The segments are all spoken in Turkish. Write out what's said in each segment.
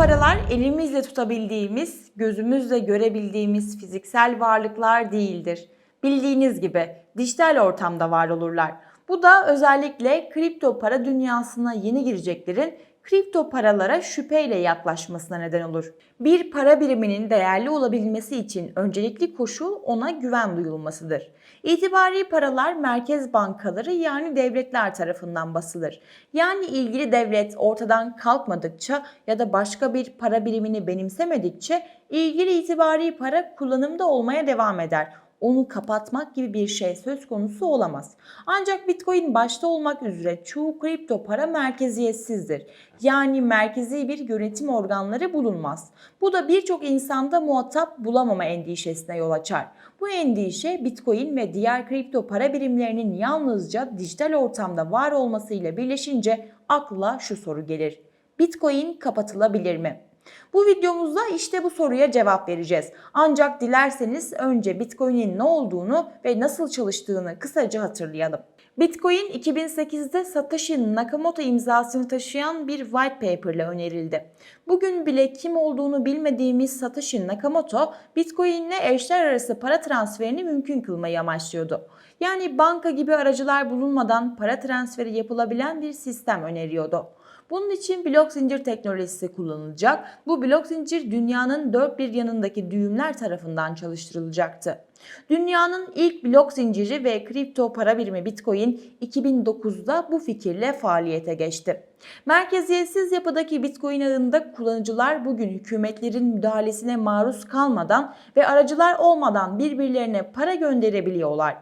paralar elimizle tutabildiğimiz, gözümüzle görebildiğimiz fiziksel varlıklar değildir. Bildiğiniz gibi dijital ortamda var olurlar. Bu da özellikle kripto para dünyasına yeni gireceklerin kripto paralara şüpheyle yaklaşmasına neden olur. Bir para biriminin değerli olabilmesi için öncelikli koşul ona güven duyulmasıdır. İtibari paralar merkez bankaları yani devletler tarafından basılır. Yani ilgili devlet ortadan kalkmadıkça ya da başka bir para birimini benimsemedikçe ilgili itibari para kullanımda olmaya devam eder onu kapatmak gibi bir şey söz konusu olamaz. Ancak Bitcoin başta olmak üzere çoğu kripto para merkeziyetsizdir. Yani merkezi bir yönetim organları bulunmaz. Bu da birçok insanda muhatap bulamama endişesine yol açar. Bu endişe Bitcoin ve diğer kripto para birimlerinin yalnızca dijital ortamda var olmasıyla birleşince akla şu soru gelir. Bitcoin kapatılabilir mi? Bu videomuzda işte bu soruya cevap vereceğiz. Ancak dilerseniz önce Bitcoin'in ne olduğunu ve nasıl çalıştığını kısaca hatırlayalım. Bitcoin 2008'de Satoshi Nakamoto imzasını taşıyan bir white paper ile önerildi. Bugün bile kim olduğunu bilmediğimiz Satoshi Nakamoto, Bitcoin ile eşler arası para transferini mümkün kılmayı amaçlıyordu. Yani banka gibi aracılar bulunmadan para transferi yapılabilen bir sistem öneriyordu. Bunun için blok zincir teknolojisi kullanılacak. Bu blok zincir dünyanın dört bir yanındaki düğümler tarafından çalıştırılacaktı. Dünyanın ilk blok zinciri ve kripto para birimi Bitcoin 2009'da bu fikirle faaliyete geçti. Merkeziyetsiz yapıdaki Bitcoin ağında kullanıcılar bugün hükümetlerin müdahalesine maruz kalmadan ve aracılar olmadan birbirlerine para gönderebiliyorlar.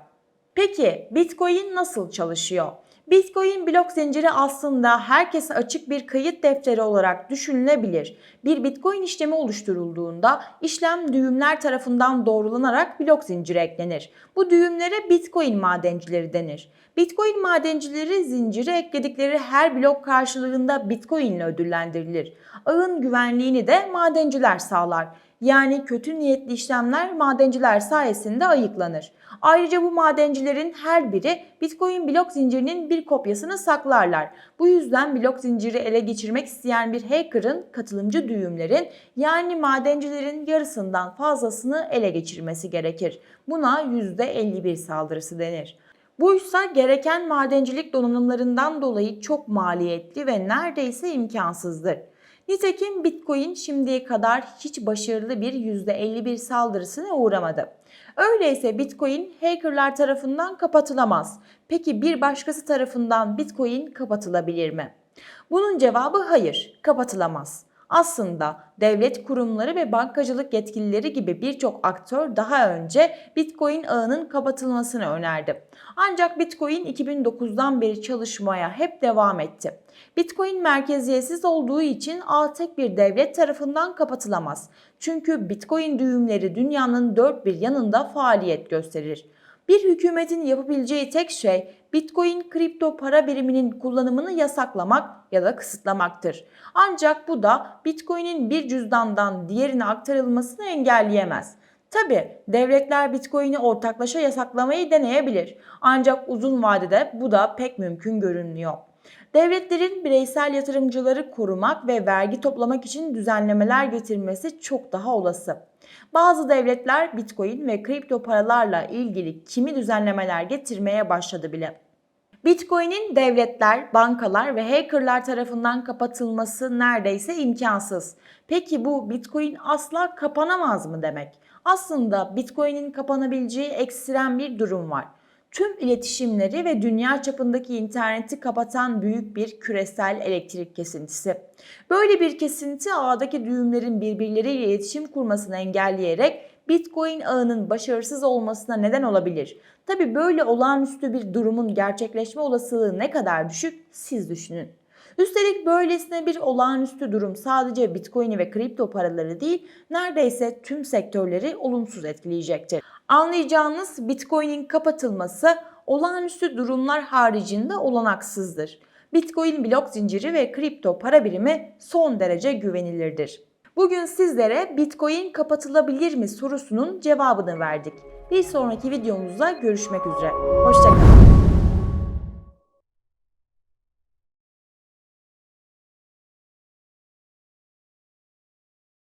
Peki Bitcoin nasıl çalışıyor? Bitcoin blok zinciri aslında herkese açık bir kayıt defteri olarak düşünülebilir. Bir Bitcoin işlemi oluşturulduğunda işlem düğümler tarafından doğrulanarak blok zinciri eklenir. Bu düğümlere Bitcoin madencileri denir. Bitcoin madencileri zinciri ekledikleri her blok karşılığında Bitcoin ile ödüllendirilir. Ağın güvenliğini de madenciler sağlar. Yani kötü niyetli işlemler madenciler sayesinde ayıklanır. Ayrıca bu madencilerin her biri Bitcoin blok zincirinin bir kopyasını saklarlar. Bu yüzden blok zinciri ele geçirmek isteyen bir hacker'ın katılımcı düğümlerin yani madencilerin yarısından fazlasını ele geçirmesi gerekir. Buna %51 saldırısı denir. Bu ise gereken madencilik donanımlarından dolayı çok maliyetli ve neredeyse imkansızdır. Nitekim Bitcoin şimdiye kadar hiç başarılı bir %51 saldırısına uğramadı. Öyleyse Bitcoin hackerlar tarafından kapatılamaz. Peki bir başkası tarafından Bitcoin kapatılabilir mi? Bunun cevabı hayır, kapatılamaz. Aslında devlet kurumları ve bankacılık yetkilileri gibi birçok aktör daha önce Bitcoin ağının kapatılmasını önerdi. Ancak Bitcoin 2009'dan beri çalışmaya hep devam etti. Bitcoin merkeziyetsiz olduğu için ağ tek bir devlet tarafından kapatılamaz. Çünkü Bitcoin düğümleri dünyanın dört bir yanında faaliyet gösterir. Bir hükümetin yapabileceği tek şey Bitcoin kripto para biriminin kullanımını yasaklamak ya da kısıtlamaktır. Ancak bu da Bitcoin'in bir cüzdandan diğerine aktarılmasını engelleyemez. Tabi devletler Bitcoin'i ortaklaşa yasaklamayı deneyebilir. Ancak uzun vadede bu da pek mümkün görünmüyor. Devletlerin bireysel yatırımcıları korumak ve vergi toplamak için düzenlemeler getirmesi çok daha olası. Bazı devletler Bitcoin ve kripto paralarla ilgili kimi düzenlemeler getirmeye başladı bile. Bitcoin'in devletler, bankalar ve hackerlar tarafından kapatılması neredeyse imkansız. Peki bu Bitcoin asla kapanamaz mı demek? Aslında Bitcoin'in kapanabileceği ekstrem bir durum var tüm iletişimleri ve dünya çapındaki interneti kapatan büyük bir küresel elektrik kesintisi. Böyle bir kesinti ağdaki düğümlerin birbirleriyle iletişim kurmasını engelleyerek Bitcoin ağının başarısız olmasına neden olabilir. Tabi böyle olağanüstü bir durumun gerçekleşme olasılığı ne kadar düşük siz düşünün. Üstelik böylesine bir olağanüstü durum sadece Bitcoin'i ve kripto paraları değil, neredeyse tüm sektörleri olumsuz etkileyecektir. Anlayacağınız Bitcoin'in kapatılması olağanüstü durumlar haricinde olanaksızdır. Bitcoin blok zinciri ve kripto para birimi son derece güvenilirdir. Bugün sizlere Bitcoin kapatılabilir mi sorusunun cevabını verdik. Bir sonraki videomuzda görüşmek üzere. Hoşçakalın.